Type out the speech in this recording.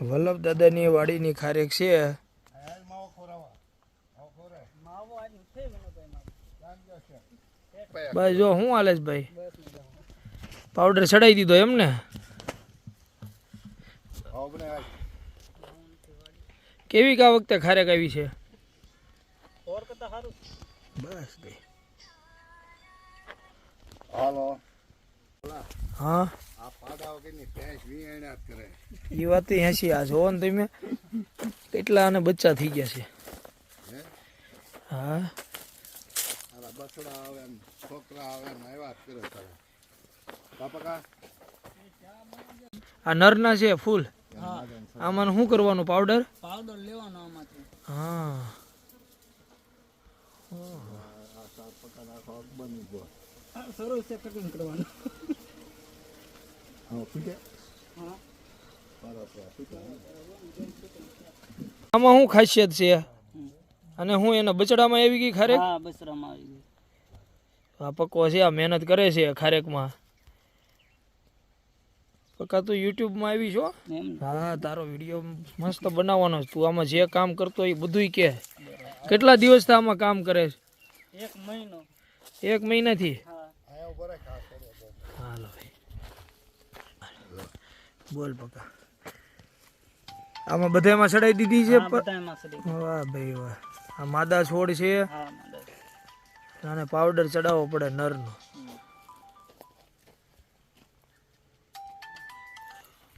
વલ્લભ દાદાની વાડીની ખારેક છે. બસ જો હું હાલે ભાઈ? પાવડર ચડાવી દીધો એમને? કેવી કા વખતે ખારેક આવી છે? બસ ભાઈ. હાલો. હા? એ વાત એસી આ જોવો ને તમે. કેટલા અને બચ્ચા થઈ ગયા છે. હા? બસડા આવે છોકરા આવે ને કરે તારે આ નરના છે ફૂલ. આમાં શું કરવાનું પાવડર પાવડર લેવાનો આમાંથી. હા. સરસ છે કટિંગ કરવાનું. આમાં શું ખાસિયત છે? અને હું એના બચડામાં આવી ગઈ ખારેક? હા આવી ગયું આ પક્કો છે આ મહેનત કરે છે ખારેકમાં. પક્કા તું યુટ્યુબમાં આવી છો? હા તારો વીડિયો મસ્ત બનાવવાનો છે. તું આમાં જે કામ કરતો હોય એ બધુંય કે. કેટલા દિવસથી આમાં કામ કરે છે? એક મહિનો. એક મહિનાથી. હાલો. ભાઈ બોલ પકા આમાં બધામાં ચડાઈ દીધી છે વાહ ભાઈ વાહ. આ માદા છોડ છે. અને પાવડર ચડાવવો પડે નરનો. હમ.